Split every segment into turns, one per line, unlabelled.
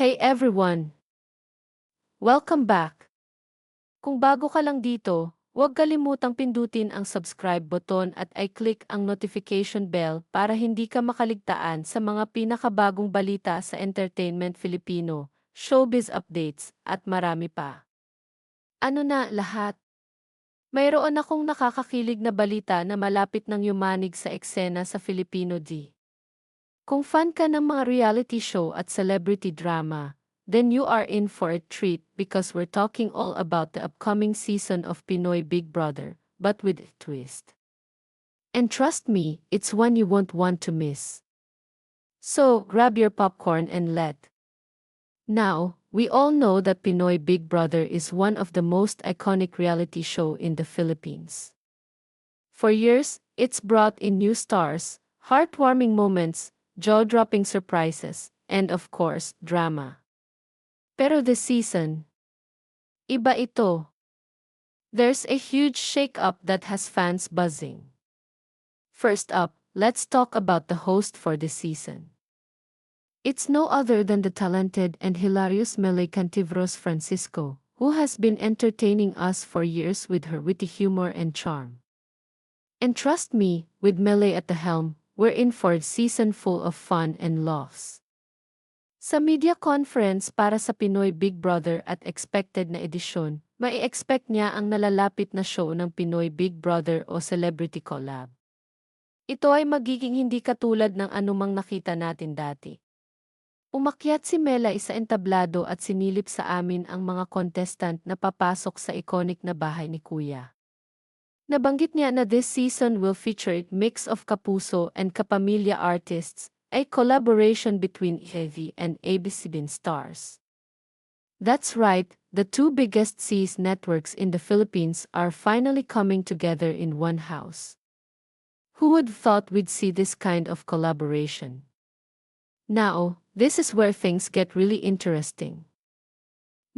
Hey everyone! Welcome back! Kung bago ka lang dito, huwag kalimutang pindutin ang subscribe button at i-click ang notification bell para hindi ka makaligtaan sa mga pinakabagong balita sa Entertainment Filipino, showbiz updates, at marami pa. Ano na lahat? Mayroon akong nakakakilig na balita na malapit ng yumanig sa eksena sa Filipino D. Kung fan ka ng mga reality show at celebrity drama, then you are in for a treat because we're talking all about the upcoming season of Pinoy Big Brother, but with a twist. And trust me, it's one you won't want to miss. So, grab your popcorn and let. Now, we all know that Pinoy Big Brother is one of the most iconic reality show in the Philippines. For years, it's brought in new stars, heartwarming moments, jaw-dropping surprises, and of course, drama. Pero this season, iba ito. There's a huge shake-up that has fans buzzing. First up, let's talk about the host for this season. It's no other than the talented and hilarious Mele Cantivros Francisco, who has been entertaining us for years with her witty humor and charm. And trust me, with Mele at the helm, we're in for a season full of fun and laughs. Sa media conference para sa Pinoy Big Brother at expected na edisyon, may expect niya ang nalalapit na show ng Pinoy Big Brother o Celebrity Collab. Ito ay magiging hindi katulad ng anumang nakita natin dati. Umakyat si Mela sa entablado at sinilip sa amin ang mga contestant na papasok sa iconic na bahay ni Kuya. Nabanggit niya na this season will feature a mix of kapuso and kapamilya artists, a collaboration between Heavy and ABC ABCBN stars. That's right, the two biggest C's networks in the Philippines are finally coming together in one house. Who would thought we'd see this kind of collaboration? Now, this is where things get really interesting.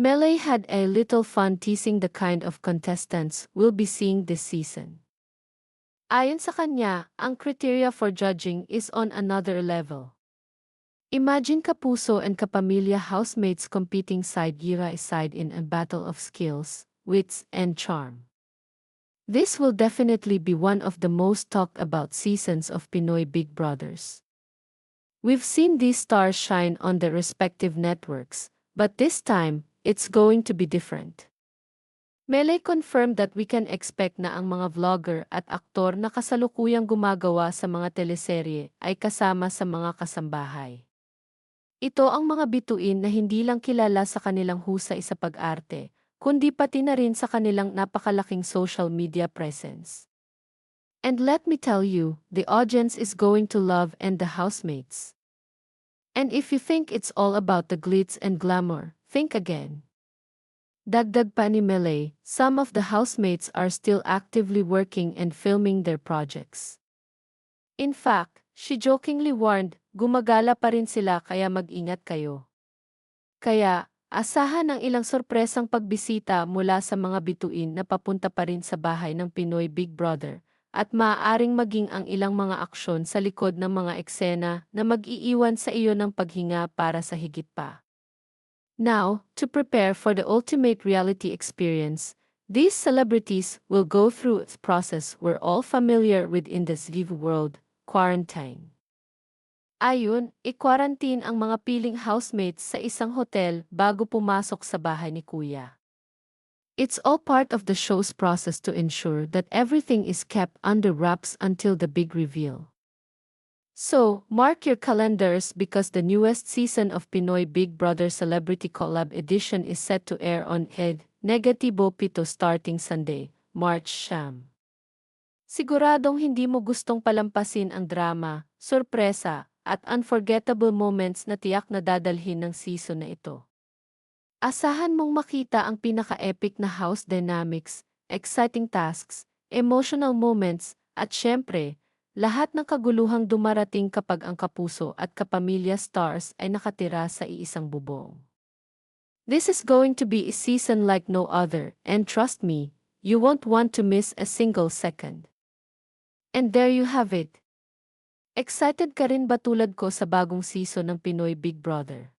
Melee had a little fun teasing the kind of contestants we'll be seeing this season. Ayon sa kanya, ang criteria for judging is on another level. Imagine Kapuso and Kapamilya housemates competing side by side in a battle of skills, wits, and charm. This will definitely be one of the most talked about seasons of Pinoy Big Brothers. We've seen these stars shine on their respective networks, but this time, it's going to be different. Mele confirmed that we can expect na ang mga vlogger at aktor na kasalukuyang gumagawa sa mga teleserye ay kasama sa mga kasambahay. Ito ang mga bituin na hindi lang kilala sa kanilang husay sa pag-arte, kundi pati na rin sa kanilang napakalaking social media presence. And let me tell you, the audience is going to love and the housemates. And if you think it's all about the glitz and glamour, think again. Dagdag pa ni Mele, some of the housemates are still actively working and filming their projects. In fact, she jokingly warned, gumagala pa rin sila kaya mag-ingat kayo. Kaya, asahan ang ilang sorpresang pagbisita mula sa mga bituin na papunta pa rin sa bahay ng Pinoy Big Brother, at maaaring maging ang ilang mga aksyon sa likod ng mga eksena na mag-iiwan sa iyo ng paghinga para sa higit pa. Now, to prepare for the ultimate reality experience, these celebrities will go through a process we're all familiar with in this live world, quarantine. Ayun, i-quarantine ang mga piling housemates sa isang hotel bago pumasok sa bahay ni Kuya. It's all part of the show's process to ensure that everything is kept under wraps until the big reveal. So, mark your calendars because the newest season of Pinoy Big Brother Celebrity Collab Edition is set to air on Ed Negatibo Pito starting Sunday, March Sham. Siguradong hindi mo gustong palampasin ang drama, sorpresa, at unforgettable moments na tiyak na dadalhin ng season na ito. Asahan mong makita ang pinaka-epic na house dynamics, exciting tasks, emotional moments, at syempre, lahat ng kaguluhang dumarating kapag ang kapuso at kapamilya stars ay nakatira sa iisang bubong. This is going to be a season like no other, and trust me, you won't want to miss a single second. And there you have it. Excited ka rin ba tulad ko sa bagong season ng Pinoy Big Brother?